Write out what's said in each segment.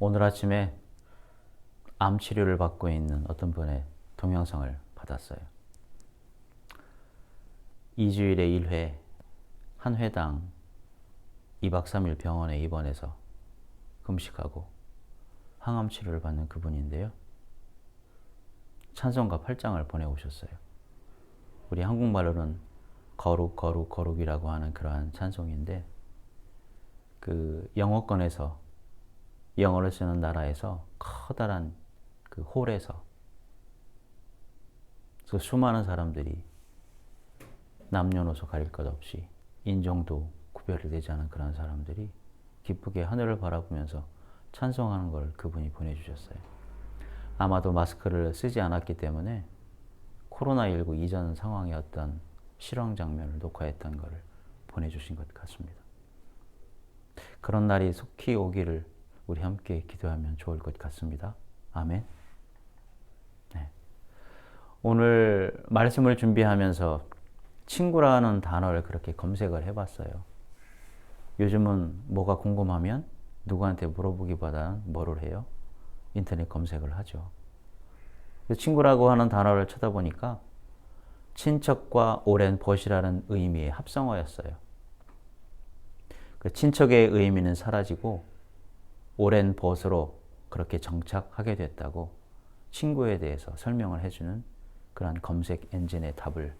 오늘 아침에 암 치료를 받고 있는 어떤 분의 동영상을 받았어요. 2주일에 1회, 한 회당 2박 3일 병원에 입원해서 금식하고 항암 치료를 받는 그분인데요. 찬송가 8장을 보내오셨어요. 우리 한국말로는 거룩, 거룩, 거룩이라고 하는 그러한 찬송인데, 그 영어권에서, 영어를 쓰는 나라에서 커다란 그 홀에서 그 수많은 사람들이 남녀노소 가릴 것 없이 인종도 구별이 되지 않은 그런 사람들이 기쁘게 하늘을 바라보면서 찬송하는 걸 그분이 보내주셨어요. 아마도 마스크를 쓰지 않았기 때문에 코로나19 이전 어떤 실황 장면을 녹화했던 것을 보내주신 것 같습니다. 그런 날이 속히 오기를 우리 함께 기도하면 좋을 것 같습니다. 아멘. 네. 오늘 말씀을 준비하면서 친구라는 단어를 그렇게 검색을 해봤어요. 요즘은 뭐가 궁금하면 누구한테 물어보기보다는 뭐를 해요? 인터넷 검색을 하죠. 친구라고 하는 단어를 쳐다보니까 친척과 오랜 벗이라는 의미의 합성어였어요. 그 친척의 의미는 사라지고 오랜 벗으로 그렇게 정착하게 됐다고 친구에 대해서 설명을 해주는 그러 검색 엔진의 답을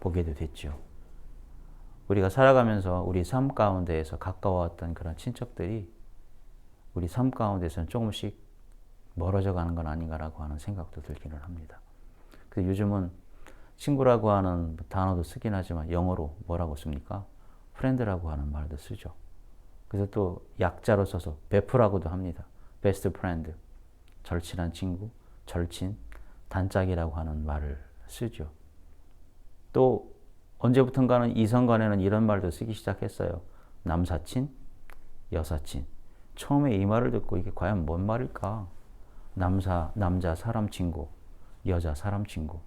보게 됐죠. 우리가 살아가면서 우리 삶 가운데에서 가까워왔던 그런 친척들이 우리 삶 가운데서는 조금씩 멀어져 가는 건 아닌가라고 하는 생각도 들기는 합니다. 그 요즘은 친구라고 하는 단어도 쓰긴 하지만 영어로 뭐라고 씁니까? 프렌드라고 하는 말도 쓰죠. 그래서 또 약자로 써서 베프라고도 합니다. 베스트 프렌드. 절친한 친구, 절친, 단짝이라고 하는 말을 쓰죠. 또 언제부턴가는 이성 간에는 이런 말도 쓰기 시작했어요. 남사친, 여사친. 처음에 이 말을 듣고 이게 과연 뭔 말일까? 남사, 남자 사람 친구, 여자 사람 친구.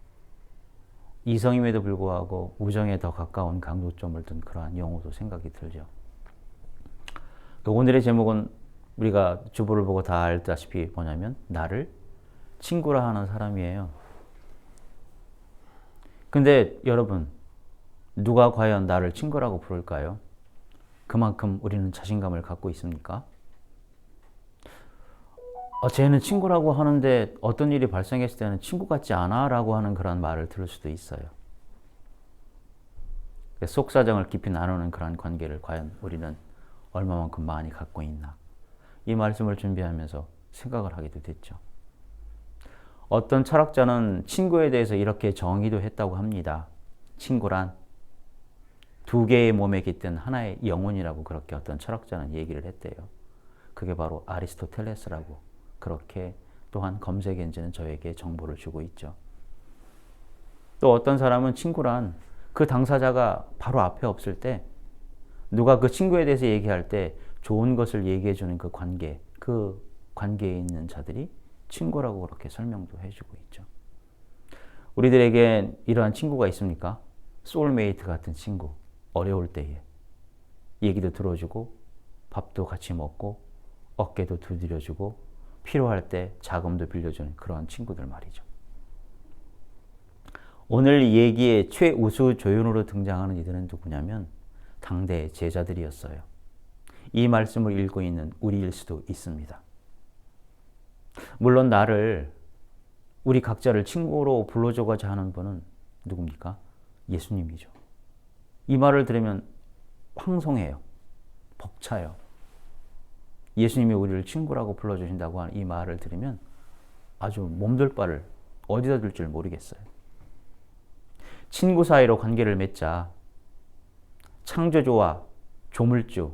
이성임에도 불구하고 우정에 더 가까운 강조점을 둔 그러한 용어도 생각이 들죠. 그 오늘의 제목은 우리가 주보를 보고 다 알다시피 뭐냐면 나를 친구라 하는 사람이에요. 근데 여러분 누가 과연 나를 친구라고 부를까요? 그만큼 우리는 자신감을 갖고 있습니까? 어, 쟤는 친구라고 하는데 어떤 일이 발생했을 때는 친구 같지 않아 라고 하는 그런 말을 들을 수도 있어요. 속사정을 깊이 나누는 그런 관계를 과연 우리는 얼마만큼 많이 갖고 있나. 이 말씀을 준비하면서 생각을 하게도 됐죠. 어떤 철학자는 친구에 대해서 이렇게 정의도 했다고 합니다. 친구란 두 개의 몸에 깃든 하나의 영혼이라고 그렇게 어떤 철학자는 얘기를 했대요. 그게 바로 아리스토텔레스라고 그렇게 또한 검색 엔진은 저에게 정보를 주고 있죠. 또 어떤 사람은 친구란 그 당사자가 바로 앞에 없을 때 누가 그 친구에 대해서 얘기할 때 좋은 것을 얘기해 주는 그 관계, 그 관계에 있는 자들이 친구라고 그렇게 설명도 해주고 있죠. 우리들에게 이러한 친구가 있습니까? 소울메이트 같은 친구. 어려울 때에 얘기도 들어주고 밥도 같이 먹고 어깨도 두드려주고 필요할 때 자금도 빌려주는 그러한 친구들 말이죠. 오늘 얘기의 최우수 조연으로 등장하는 이들은 누구냐면 당대 제자들이었어요. 이 말씀을 읽고 있는 우리일 수도 있습니다. 물론 나를 우리 각자를 친구로 불러줘가자 하는 분은 누굽니까? 예수님이죠. 이 말을 들으면 황송해요. 벅차요. 예수님이 우리를 친구라고 불러주신다고 하는 이 말을 들으면 아주 몸둘 바를 어디다 둘 줄 모르겠어요. 친구 사이로 관계를 맺자 창조주와 조물주,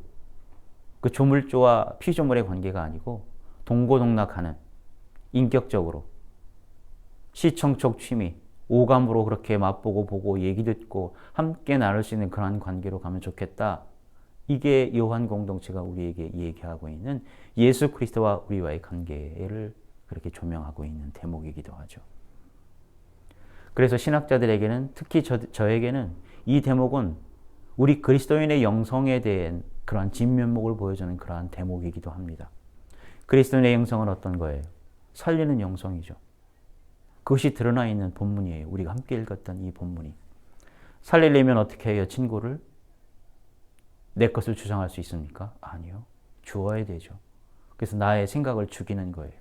그 조물주와 피조물의 관계가 아니고 동고동락하는 인격적으로 시청촉 취미, 오감으로 그렇게 맛보고 보고 얘기 듣고 함께 나눌 수 있는 그러한 관계로 가면 좋겠다. 이게 요한 공동체가 우리에게 얘기하고 있는 예수 그리스도와 우리와의 관계를 그렇게 조명하고 있는 대목이기도 하죠. 그래서 신학자들에게는 특히 저, 저에게는 이 대목은 우리 그리스도인의 영성에 대한 그러한 진면목을 보여주는 그러한 대목이기도 합니다. 그리스도인의 영성은 어떤 거예요? 살리는 영성이죠. 그것이 드러나 있는 본문이에요. 우리가 함께 읽었던 이 본문이. 살리려면 어떻게 해요? 친구를? 내 것을 주장할 수 있습니까? 아니요. 주어야 되죠. 그래서 나의 생각을 죽이는 거예요.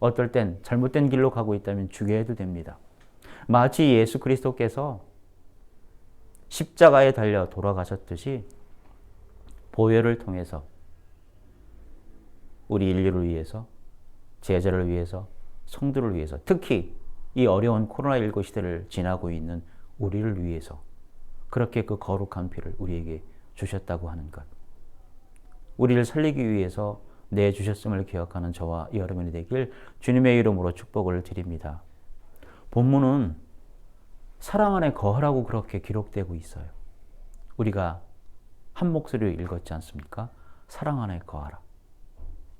어떨 땐 잘못된 길로 가고 있다면 죽여도 됩니다. 마치 예수 그리스도께서 십자가에 달려 돌아가셨듯이 보혈을 통해서 우리 인류를 위해서 제자를 위해서 성도를 위해서 특히 이 어려운 코로나19 시대를 지나고 있는 우리를 위해서 그렇게 그 거룩한 피를 우리에게 주셨다고 하는 것. 우리를 살리기 위해서 내주셨음을 기억하는 저와 여러분이 되길 주님의 이름으로 축복을 드립니다. 본문은 사랑 안에 거하라고 그렇게 기록되고 있어요. 우리가 한 목소리로 읽었지 않습니까? 사랑 안에 거하라.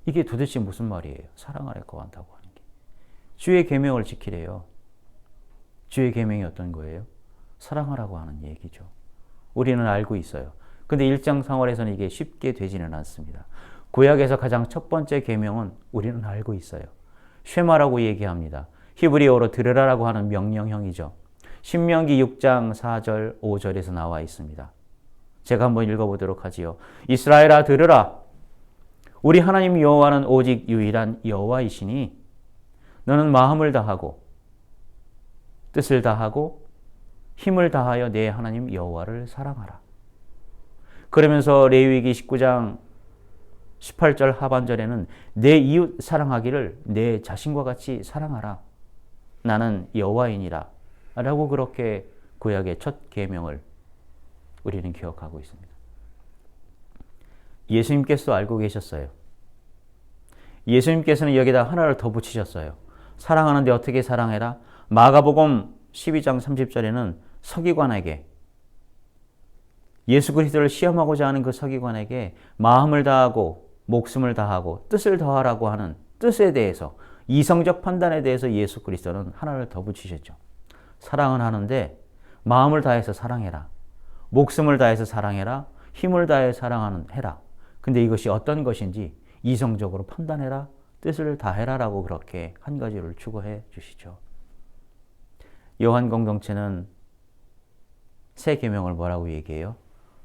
이게 도대체 무슨 말이에요? 사랑 안에 거한다고 하는 게. 주의 계명을 지키래요. 주의 계명이 어떤 거예요? 사랑하라고 하는 얘기죠. 우리는 알고 있어요. 근데 일상생활에서는 이게 쉽게 되지는 않습니다. 구약에서 가장 첫 번째 계명은 우리는 알고 있어요. 쉐마라고 얘기합니다. 히브리어로 들으라라고 하는 명령형이죠. 신명기 6장 4절 5절에서 나와 있습니다. 제가 한번 읽어보도록 하지요. 이스라엘아 들으라. 우리 하나님 여호와는 오직 유일한 여호와이시니 너는 마음을 다하고 뜻을 다하고 힘을 다하여 내 하나님 여호와를 사랑하라. 그러면서 레위기 19장 18절 하반절에는 내 이웃 사랑하기를 내 자신과 같이 사랑하라. 나는 여호와이니라. 라고 그렇게 구약의 첫 계명을 우리는 기억하고 있습니다. 예수님께서 알고 계셨어요. 예수님께서는 여기다 하나를 더 붙이셨어요. 사랑하는데 어떻게 사랑해라? 마가복음 12장 30절에는 서기관에게 예수 그리스도를 시험하고자 하는 그 서기관에게 마음을 다하고 목숨을 다하고 뜻을 다하라고 하는 뜻에 대해서 이성적 판단에 대해서 예수 그리스도는 하나를 더 붙이셨죠. 사랑은 하는데 마음을 다해서 사랑해라. 목숨을 다해서 사랑해라. 힘을 다해 사랑하는 해라. 근데 이것이 어떤 것인지 이성적으로 판단해라. 뜻을 다해라라고 그렇게 한 가지를 추구해 주시죠. 요한 공동체는 새 계명을 뭐라고 얘기해요?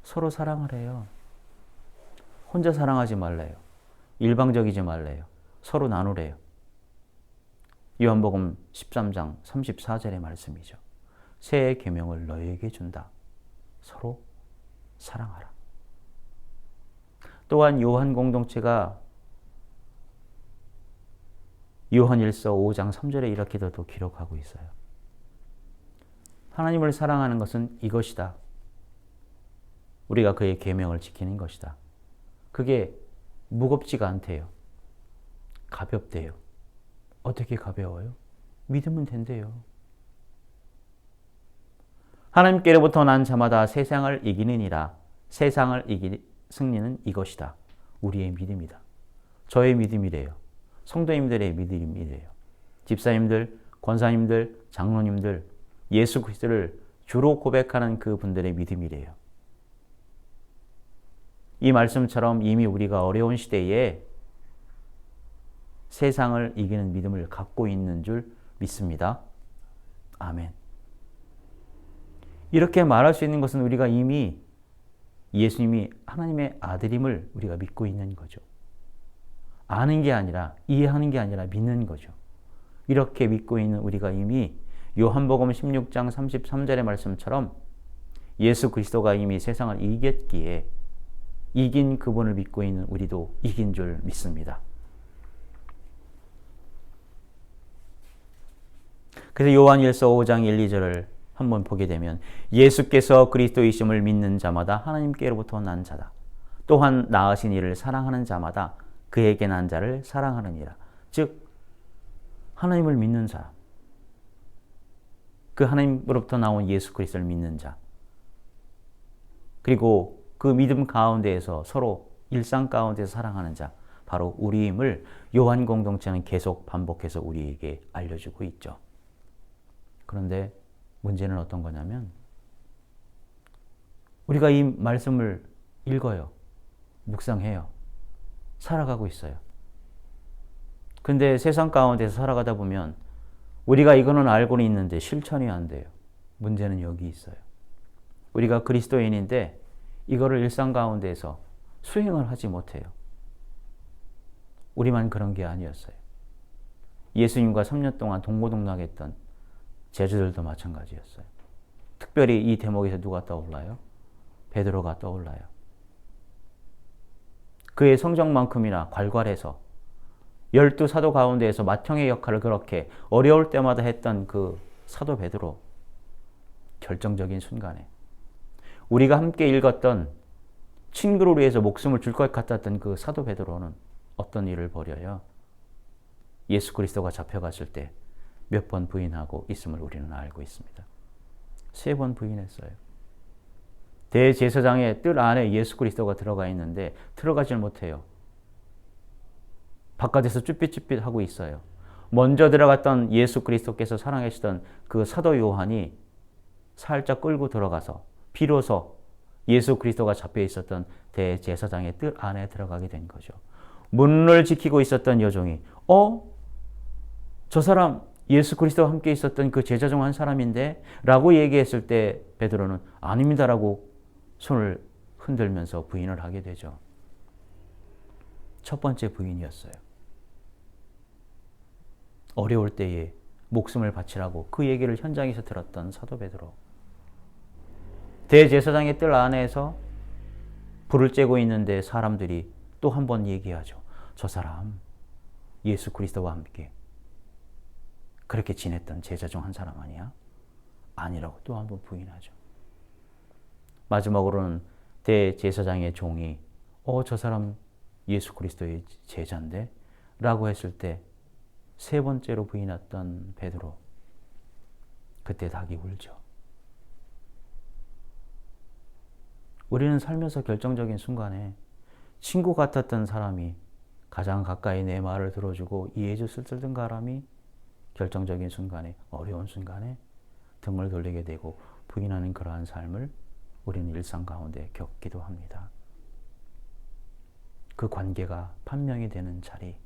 서로 사랑하래요. 혼자 사랑하지 말래요. 일방적이지 말래요. 서로 나누래요. 요한복음 13장 34절의 말씀이죠. 새 계명을 너희에게 준다. 서로 사랑하라. 또한 요한 공동체가 요한일서 5장 3절에 이렇게도 또 기록하고 있어요. 하나님을 사랑하는 것은 이것이다. 우리가 그의 계명을 지키는 것이다. 그게 무겁지가 않대요. 가볍대요. 어떻게 가벼워요? 믿으면 된대요. 하나님께로부터 난 자마다 세상을 이기느니라. 세상을 이기 승리는 이것이다. 우리의 믿음이다. 저의 믿음이래요. 성도님들의 믿음이래요. 집사님들, 권사님들, 장로님들, 예수 그리스도를 주로 고백하는 그 분들의 믿음이래요. 이 말씀처럼 이미 우리가 어려운 시대에 세상을 이기는 믿음을 갖고 있는 줄 믿습니다. 아멘. 이렇게 말할 수 있는 것은 우리가 이미 예수님이 하나님의 아들임을 우리가 믿고 있는 거죠. 아는 게 아니라 이해하는 게 아니라 믿는 거죠. 이렇게 믿고 있는 우리가 이미 요한복음 16장 33절의 말씀처럼 예수 그리스도가 이미 세상을 이겼기에 이긴 그분을 믿고 있는 우리도 이긴 줄 믿습니다. 그래서 요한일서 5장 1, 2절을 한번 보게 되면 예수께서 그리스도이심을 믿는 자마다 하나님께로부터 난 자다. 또한 나으신 이를 사랑하는 자마다 그에게 난 자를 사랑하느니라. 즉 하나님을 믿는 자. 그 하나님으로부터 나온 예수 그리스도를 믿는 자. 그리고 그 믿음 가운데에서 서로 일상 가운데서 사랑하는 자. 바로 우리임을 요한 공동체는 계속 반복해서 우리에게 알려주고 있죠. 그런데 문제는 어떤 거냐면 우리가 이 말씀을 읽어요. 묵상해요. 살아가고 있어요. 근데 세상 가운데서 살아가다 보면 우리가 이거는 알고는 있는데 실천이 안 돼요. 문제는 여기 있어요. 우리가 그리스도인인데 이거를 일상 가운데서 수행을 하지 못해요. 우리만 그런 게 아니었어요. 예수님과 3년 동안 동고동락했던 제자들도 마찬가지였어요. 특별히 이 대목에서 누가 떠올라요? 베드로가 떠올라요. 그의 성적만큼이나 괄괄해서 열두 사도 가운데에서 맏형의 역할을 그렇게 어려울 때마다 했던 그 사도 베드로 결정적인 순간에 우리가 함께 읽었던 친구를 위해서 목숨을 줄 것 같았던 그 사도 베드로는 어떤 일을 벌여요? 예수 그리스도가 잡혀갔을 때 몇 번 부인하고 있음을 우리는 알고 있습니다. 세 번 부인했어요. 대제사장의 뜰 안에 예수 그리스도가 들어가 있는데 들어가질 못해요. 바깥에서 쭈삣쭈삣 하고 있어요. 먼저 들어갔던 예수 그리스도께서 사랑하시던 그 사도 요한이 살짝 끌고 들어가서 비로소 예수 그리스도가 잡혀 있었던 대제사장의 뜰 안에 들어가게 된 거죠. 문을 지키고 있었던 여종이 어? 저 사람 예수 그리스도와 함께 있었던 그 제자 중 한 사람인데 라고 얘기했을 때 베드로는 아닙니다라고 손을 흔들면서 부인을 하게 되죠. 첫 번째 부인이었어요. 어려울 때에 목숨을 바치라고 그 얘기를 현장에서 들었던 사도 베드로. 대제사장의 뜰 안에서 불을 쬐고 있는데 사람들이 또 한 번 얘기하죠. 저 사람 예수 그리스도와 함께 그렇게 지냈던 제자 중 한 사람 아니야? 아니라고 또 한 번 부인하죠. 마지막으로는 대제사장의 종이 어, 저 사람 예수 그리스도의 제자인데? 라고 했을 때 세 번째로 부인했던 베드로. 그때 닭이 울죠. 우리는 살면서 결정적인 순간에 친구 같았던 사람이 가장 가까이 내 말을 들어주고 이해해줬을 던 사람이 결정적인 순간에 어려운 순간에 등을 돌리게 되고 부인하는 그러한 삶을 우리는 일상 가운데 겪기도 합니다. 그 관계가 판명이 되는 자리.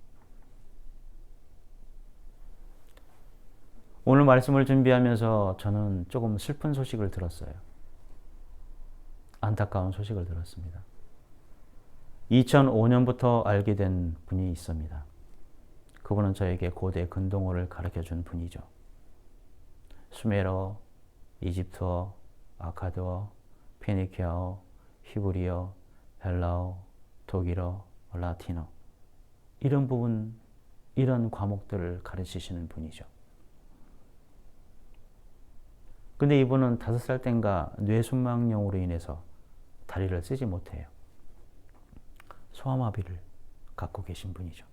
오늘 말씀을 준비하면서 저는 조금 슬픈 소식을 들었어요. 안타까운 소식을 들었습니다. 2005년부터 알게 된 분이 있습니다. 그분은 저에게 고대 근동어를 가르쳐 준 분이죠. 수메러, 이집트어, 아카드어, 페니키아어, 히브리어, 헬라어, 독일어, 라틴어 이런 부분 이런 과목들을 가르치시는 분이죠. 근데 이분은 다섯 살 땐가 뇌순망령으로 인해서 다리를 쓰지 못해요. 소아마비를 갖고 계신 분이죠.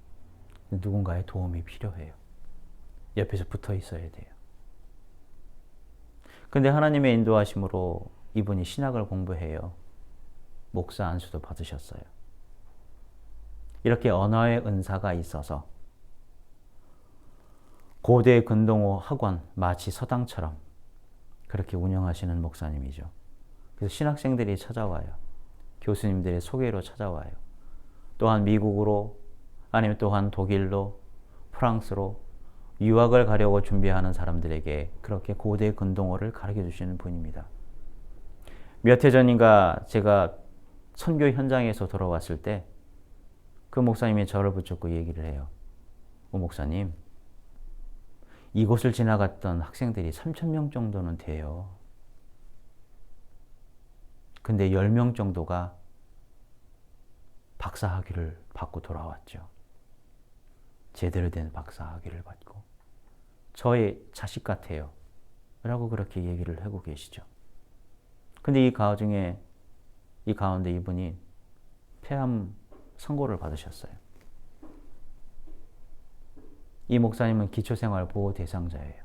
누군가의 도움이 필요해요. 옆에서 붙어 있어야 돼요. 근데 하나님의 인도하심으로 이분이 신학을 공부해요. 목사 안수도 받으셨어요. 이렇게 언어의 은사가 있어서 고대 근동호 학원 마치 서당처럼 그렇게 운영하시는 목사님이죠. 그래서 신학생들이 찾아와요. 교수님들의 소개로 찾아와요. 또한 미국으로 아니면 또한 독일로 프랑스로 유학을 가려고 준비하는 사람들에게 그렇게 고대 근동어를 가르쳐 주시는 분입니다. 몇 해 전인가 제가 선교 현장에서 돌아왔을 때 그 목사님이 저를 붙잡고 얘기를 해요. 오 목사님, 이곳을 지나갔던 학생들이 3,000명 정도는 돼요. 근데 10명 정도가 박사 학위를 받고 돌아왔죠. 제대로 된 박사 학위를 받고 저의 자식 같아요. 라고 그렇게 얘기를 하고 계시죠. 근데 이 가중에 이 가운데 이분이 폐암 선고를 받으셨어요. 이 목사님은 기초생활 보호 대상자예요.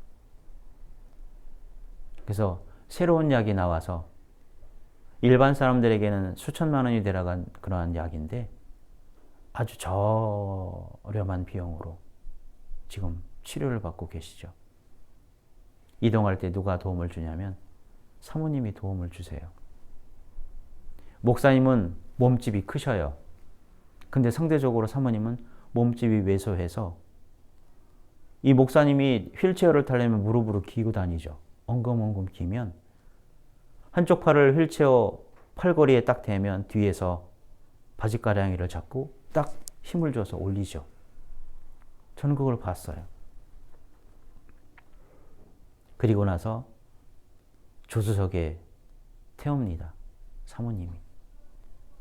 그래서 새로운 약이 나와서 일반 사람들에게는 수천만 원이 들어간 그러한 약인데 아주 저렴한 비용으로 지금 치료를 받고 계시죠. 이동할 때 누가 도움을 주냐면 사모님이 도움을 주세요. 목사님은 몸집이 크셔요. 근데 상대적으로 사모님은 몸집이 왜소해서 이 목사님이 휠체어를 타려면 무릎으로 기고 다니죠. 엉금엉금 기면 한쪽 팔을 휠체어 팔걸이에 딱 대면 뒤에서 바지가랑이를 잡고 딱 힘을 줘서 올리죠. 저는 그걸 봤어요. 그리고 나서 조수석에 태웁니다. 사모님이.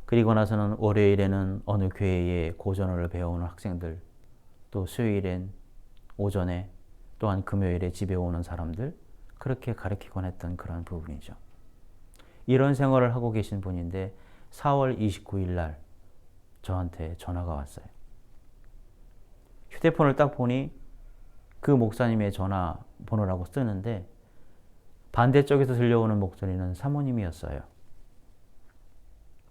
그리고 나서는 월요일에는 어느 교회에 고전어를 배우는 학생들, 또 수요일엔 오전에 또한 금요일에 집에 오는 사람들, 그렇게 가르치곤 했던 그런 부분이죠. 이런 생활을 하고 계신 분인데 4월 29일 날 저한테 전화가 왔어요. 휴대폰을 딱 보니 그 목사님의 전화번호라고 쓰는데 반대쪽에서 들려오는 목소리는 사모님이었어요.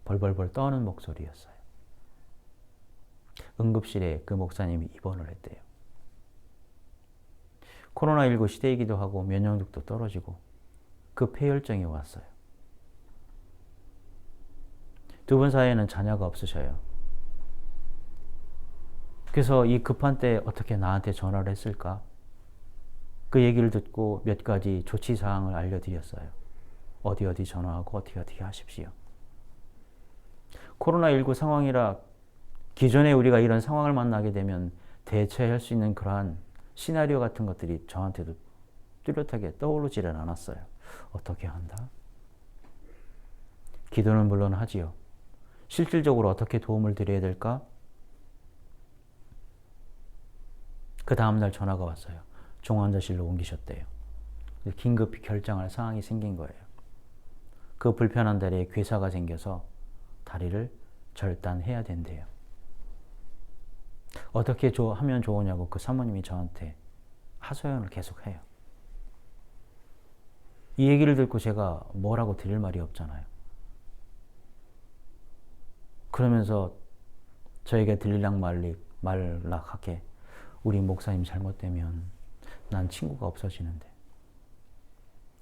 벌벌벌 떠는 목소리였어요. 응급실에 그 목사님이 입원을 했대요. 코로나19 시대이기도 하고 면역력도 떨어지고 그 폐혈증이 왔어요. 두 분 사이에는 자녀가 없으셔요. 그래서 이 급한 때 어떻게 나한테 전화를 했을까? 그 얘기를 듣고 몇 가지 조치 사항을 알려드렸어요. 어디 어디 전화하고 어떻게 어떻게 하십시오. 코로나19 상황이라 기존에 우리가 이런 상황을 만나게 되면 대처할 수 있는 그러한 시나리오 같은 것들이 저한테도 뚜렷하게 떠오르지는 않았어요. 어떻게 한다? 기도는 물론 하지요. 실질적으로 어떻게 도움을 드려야 될까? 그 다음날 전화가 왔어요. 중환자실로 옮기셨대요. 긴급히 결정할 상황이 생긴 거예요. 그 불편한 다리에 괴사가 생겨서 다리를 절단해야 된대요. 어떻게 하면 좋으냐고 그 사모님이 저한테 하소연을 계속해요. 이 얘기를 듣고 제가 뭐라고 드릴 말이 없잖아요. 그러면서 저에게 들리락 말리, 말락하게 우리 목사님 잘못되면 난 친구가 없어지는데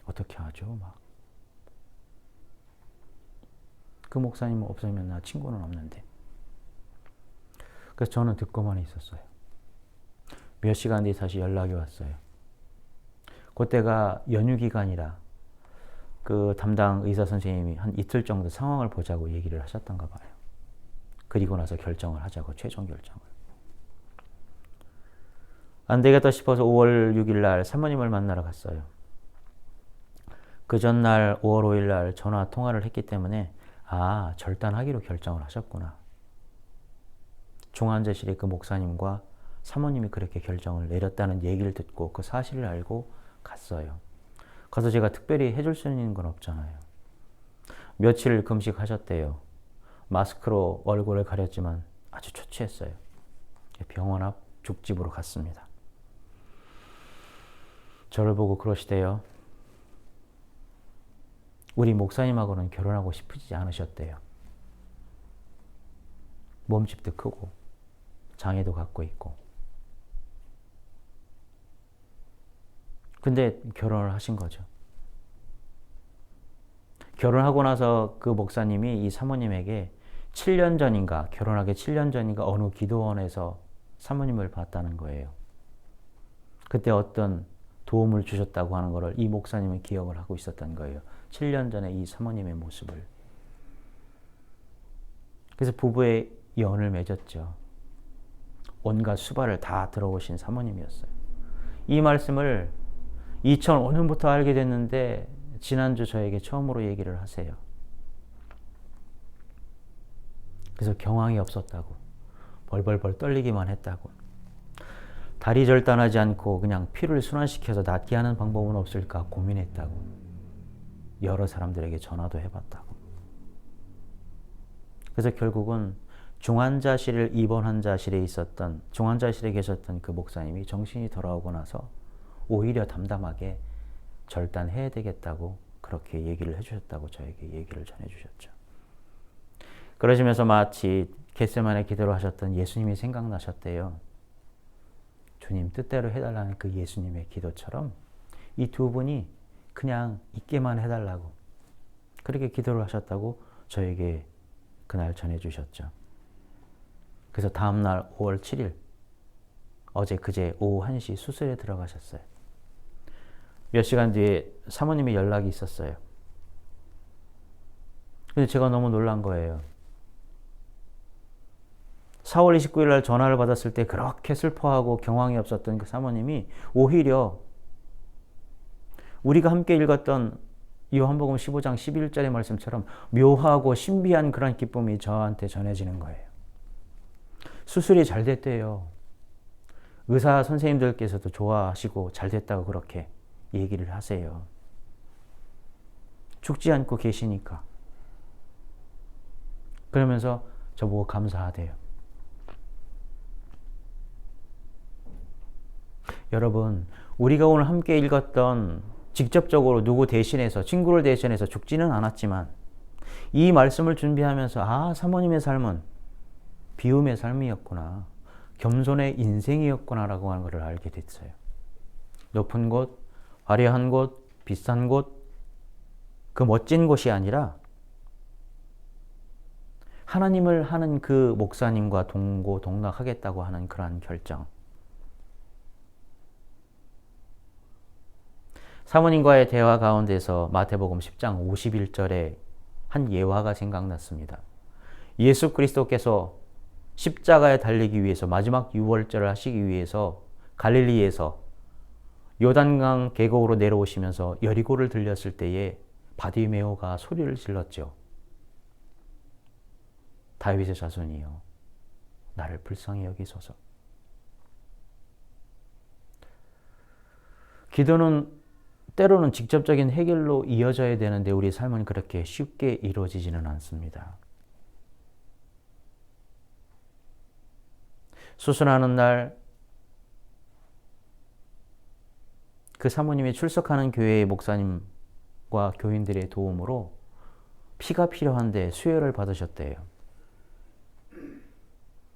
어떻게 하죠? 막. 그 목사님 없으면 나 친구는 없는데. 그래서 저는 듣고만 있었어요. 몇 시간 뒤에 다시 연락이 왔어요. 그때가 연휴 기간이라 그 담당 의사 선생님이 한 이틀 정도 상황을 보자고 얘기를 하셨던가 봐요. 그리고 나서 결정을 하자고 최종 결정을. 안 되겠다 싶어서 5월 6일 날 사모님을 만나러 갔어요. 그 전날 5월 5일 날 전화 통화를 했기 때문에 아, 절단하기로 결정을 하셨구나. 중환자실의 그 목사님과 사모님이 그렇게 결정을 내렸다는 얘기를 듣고 그 사실을 알고 갔어요. 가서 제가 특별히 해줄 수 있는 건 없잖아요. 며칠 금식하셨대요. 마스크로 얼굴을 가렸지만 아주 초췌했어요. 병원 앞 죽집으로 갔습니다. 저를 보고 그러시대요. 우리 목사님하고는 결혼하고 싶으지 않으셨대요. 몸집도 크고 장애도 갖고 있고. 근데 결혼을 하신 거죠. 결혼하고 나서 그 목사님이 이 사모님에게 7년 전인가, 결혼하기 7년 전인가 어느 기도원에서 사모님을 봤다는 거예요. 그때 어떤 도움을 주셨다고 하는 것을 이 목사님은 기억을 하고 있었던 거예요. 7년 전에 이 사모님의 모습을. 그래서 부부의 연을 맺었죠. 온갖 수발을 다 들어오신 사모님이었어요. 이 말씀을 2005년부터 알게 됐는데 지난주 저에게 처음으로 얘기를 하세요. 그래서 경황이 없었다고. 벌벌벌 떨리기만 했다고. 다리 절단하지 않고 그냥 피를 순환시켜서 낫게 하는 방법은 없을까 고민했다고. 여러 사람들에게 전화도 해봤다고. 그래서 결국은 중환자실 입원 환자실에 있었던 중환자실에 계셨던 그 목사님이 정신이 돌아오고 나서 오히려 담담하게 절단해야 되겠다고 그렇게 얘기를 해주셨다고 저에게 얘기를 전해주셨죠. 그러시면서 마치 겟세만의 기도를 하셨던 예수님이 생각나셨대요. 주님 뜻대로 해달라는 그 예수님의 기도처럼 이 두 분이 그냥 있게만 해달라고 그렇게 기도를 하셨다고 저에게 그날 전해주셨죠. 그래서 다음날 5월 7일 어제 그제 오후 1시 수술에 들어가셨어요. 몇 시간 뒤에 사모님이 연락이 있었어요. 근데 제가 너무 놀란 거예요. 4월 29일 날 전화를 받았을 때 그렇게 슬퍼하고 경황이 없었던 그 사모님이 오히려 우리가 함께 읽었던 요한복음 15장 11절의 말씀처럼 묘하고 신비한 그런 기쁨이 저한테 전해지는 거예요. 수술이 잘 됐대요. 의사 선생님들께서도 좋아하시고 잘 됐다고 그렇게 얘기를 하세요. 죽지 않고 계시니까. 그러면서 저보고 감사하대요. 여러분, 우리가 오늘 함께 읽었던 직접적으로 누구 대신해서, 친구를 대신해서 죽지는 않았지만, 이 말씀을 준비하면서, 아, 사모님의 삶은 비움의 삶이었구나. 겸손의 인생이었구나라고 하는 것을 알게 됐어요. 높은 곳, 화려한 곳, 비싼 곳, 그 멋진 곳이 아니라 하나님을 하는 그 목사님과 동고 동락하겠다고 하는 그러한 결정. 사모님과의 대화 가운데서 마태복음 10장 51절에 한 예화가 생각났습니다. 예수 그리스도께서 십자가에 달리기 위해서 마지막 유월절을 하시기 위해서 갈릴리에서 요단강 계곡으로 내려오시면서 여리고를 들렸을 때에 바디메오가 소리를 질렀죠. 다윗의 자손이여 나를 불쌍히 여기소서. 기도는 때로는 직접적인 해결로 이어져야 되는데 우리 삶은 그렇게 쉽게 이루어지지는 않습니다. 수술하는 날 그 사모님이 출석하는 교회의 목사님과 교인들의 도움으로 피가 필요한데 수혈을 받으셨대요.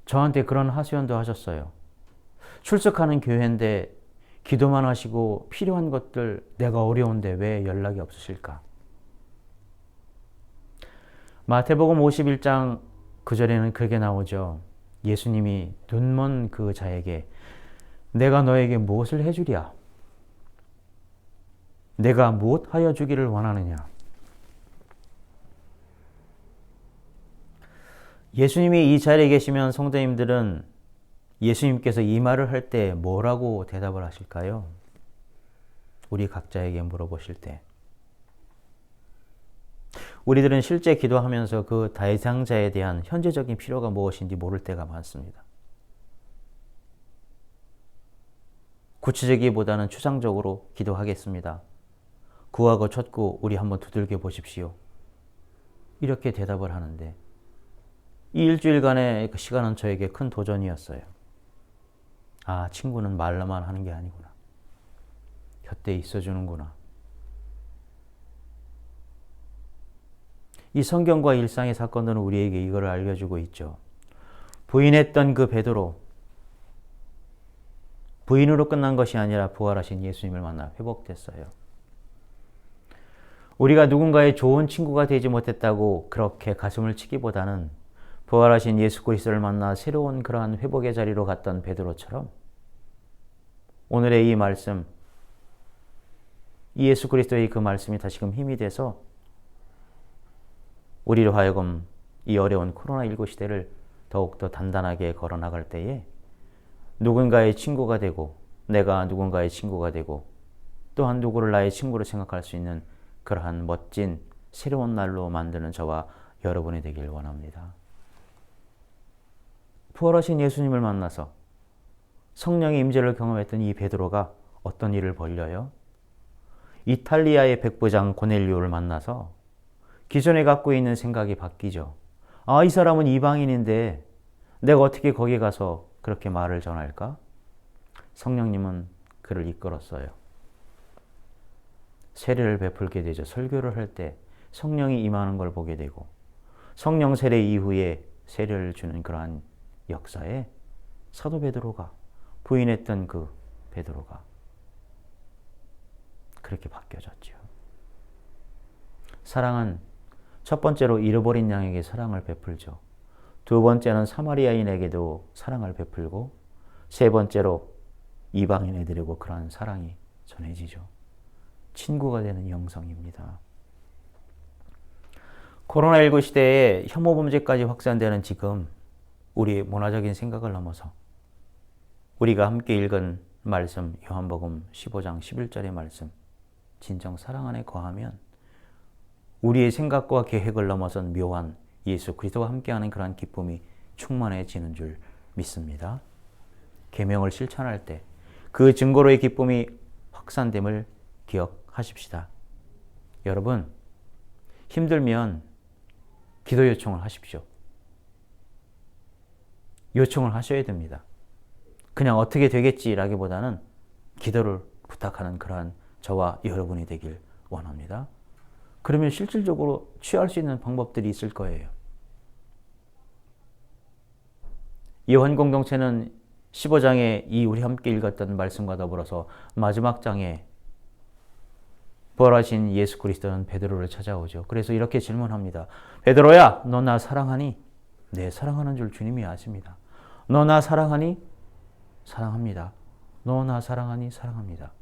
저한테 그런 하소연도 하셨어요. 출석하는 교회인데 기도만 하시고 필요한 것들 내가 어려운데 왜 연락이 없으실까? 마태복음 51장 9절에는 그렇게 나오죠. 예수님이 눈먼 그 자에게 내가 너에게 무엇을 해주랴? 내가 무엇 하여 주기를 원하느냐? 예수님이 이 자리에 계시면 성도님들은 예수님께서 이 말을 할 때 뭐라고 대답을 하실까요? 우리 각자에게 물어보실 때. 우리들은 실제 기도하면서 그 대상자에 대한 현재적인 필요가 무엇인지 모를 때가 많습니다. 구체적이보다는 추상적으로 기도하겠습니다. 구하고 쳤고 우리 한번 두들겨 보십시오. 이렇게 대답을 하는데 이 일주일간의 그 시간은 저에게 큰 도전이었어요. 아, 친구는 말로만 하는 게 아니구나. 곁에 있어주는구나. 이 성경과 일상의 사건들은 우리에게 이걸 알려주고 있죠. 부인했던 그 베드로, 부인으로 끝난 것이 아니라 부활하신 예수님을 만나 회복됐어요. 우리가 누군가의 좋은 친구가 되지 못했다고 그렇게 가슴을 치기보다는 부활하신 예수 그리스도를 만나 새로운 그러한 회복의 자리로 갔던 베드로처럼 오늘의 이 말씀 이 예수 그리스도의 그 말씀이 다시금 힘이 돼서 우리를 하여금 이 어려운 코로나19 시대를 더욱더 단단하게 걸어 나갈 때에 누군가의 친구가 되고 내가 누군가의 친구가 되고 또한 누구를 나의 친구로 생각할 수 있는 그러한 멋진 새로운 날로 만드는 저와 여러분이 되길 원합니다. 부활하신 예수님을 만나서 성령의 임재를 경험했던 이 베드로가 어떤 일을 벌려요? 이탈리아의 백부장 고넬리오를 만나서 기존에 갖고 있는 생각이 바뀌죠. 아, 이 사람은 이방인인데 내가 어떻게 거기 가서 그렇게 말을 전할까? 성령님은 그를 이끌었어요. 세례를 베풀게 되죠. 설교를 할 때 성령이 임하는 걸 보게 되고 성령 세례 이후에 세례를 주는 그러한 역사에 사도 베드로가 부인했던 그 베드로가 그렇게 바뀌어졌죠. 사랑은 첫 번째로 잃어버린 양에게 사랑을 베풀죠. 두 번째는 사마리아인에게도 사랑을 베풀고 세 번째로 이방인에 드리고 그러한 사랑이 전해지죠. 친구가 되는 영성입니다. 코로나19 시대에 혐오 범죄까지 확산되는 지금 우리 문화적인 생각을 넘어서 우리가 함께 읽은 말씀 요한복음 15장 11절의 말씀 진정 사랑 안에 거하면 우리의 생각과 계획을 넘어선 묘한 예수 그리스도와 함께하는 그러한 기쁨이 충만해지는 줄 믿습니다. 계명을 실천할 때 그 증거로의 기쁨이 확산됨을 기억하십시다. 여러분 힘들면 기도 요청을 하십시오. 요청을 하셔야 됩니다. 그냥 어떻게 되겠지라기보다는 기도를 부탁하는 그러한 저와 여러분이 되길 원합니다. 그러면 실질적으로 취할 수 있는 방법들이 있을 거예요. 요한 공동체는 15장에 이 우리 함께 읽었던 말씀과 더불어서 마지막 장에 부활하신 예수 그리스도는 베드로를 찾아오죠. 그래서 이렇게 질문합니다. 베드로야, 너 나 사랑하니? 네, 사랑하는 줄 주님이 아십니다. 너 나 사랑하니? 사랑합니다. 너 나 사랑하니? 사랑합니다.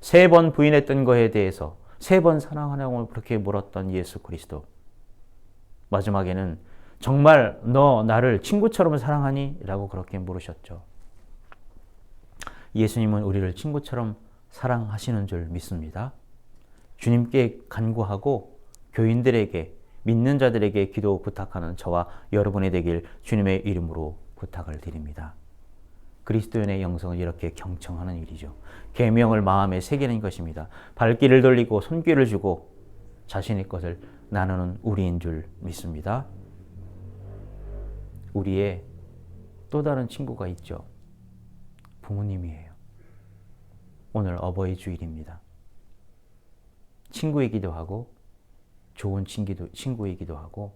세 번 부인했던 거에 대해서 세 번 사랑하냐고 그렇게 물었던 예수 그리스도. 마지막에는 정말 너 나를 친구처럼 사랑하니? 라고 그렇게 물으셨죠. 예수님은 우리를 친구처럼 사랑하시는 줄 믿습니다. 주님께 간구하고 교인들에게 믿는 자들에게 기도 부탁하는 저와 여러분이 되길 주님의 이름으로 부탁을 드립니다. 그리스도인의 영성을 이렇게 경청하는 일이죠. 계명을 마음에 새기는 것입니다. 발길을 돌리고 손길을 주고 자신의 것을 나누는 우리인 줄 믿습니다. 우리의 또 다른 친구가 있죠. 부모님이에요. 오늘 어버이 주일입니다. 친구이기도 하고 좋은 친구이기도 하고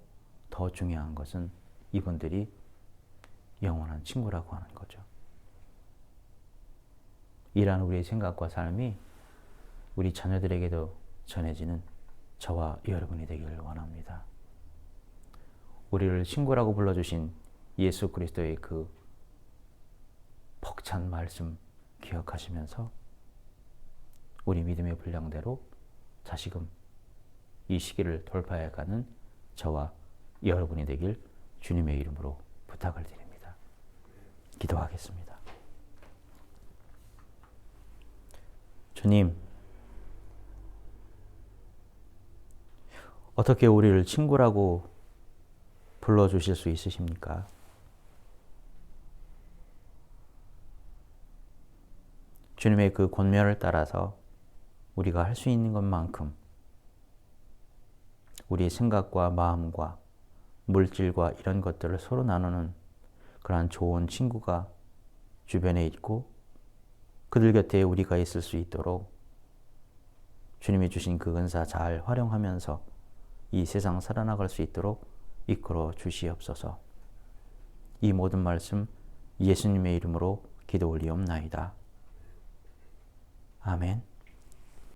더 중요한 것은 이분들이 영원한 친구라고 하는 거죠. 이러한 우리의 생각과 삶이 우리 자녀들에게도 전해지는 저와 여러분이 되기를 원합니다. 우리를 친구라고 불러주신 예수 그리스도의 그 벅찬 말씀 기억하시면서 우리 믿음의 분량대로 다시금 이 시기를 돌파해 가는 저와 여러분이 되길 주님의 이름으로 부탁을 드립니다. 기도하겠습니다. 주님, 어떻게 우리를 친구라고 불러주실 수 있으십니까? 주님의 그 권면을 따라서 우리가 할 수 있는 것만큼 우리의 생각과 마음과 물질과 이런 것들을 서로 나누는 그러한 좋은 친구가 주변에 있고 그들 곁에 우리가 있을 수 있도록 주님이 주신 그 은사 잘 활용하면서 이 세상 살아나갈 수 있도록 이끌어 주시옵소서. 이 모든 말씀 예수님의 이름으로 기도 올리옵나이다. 아멘.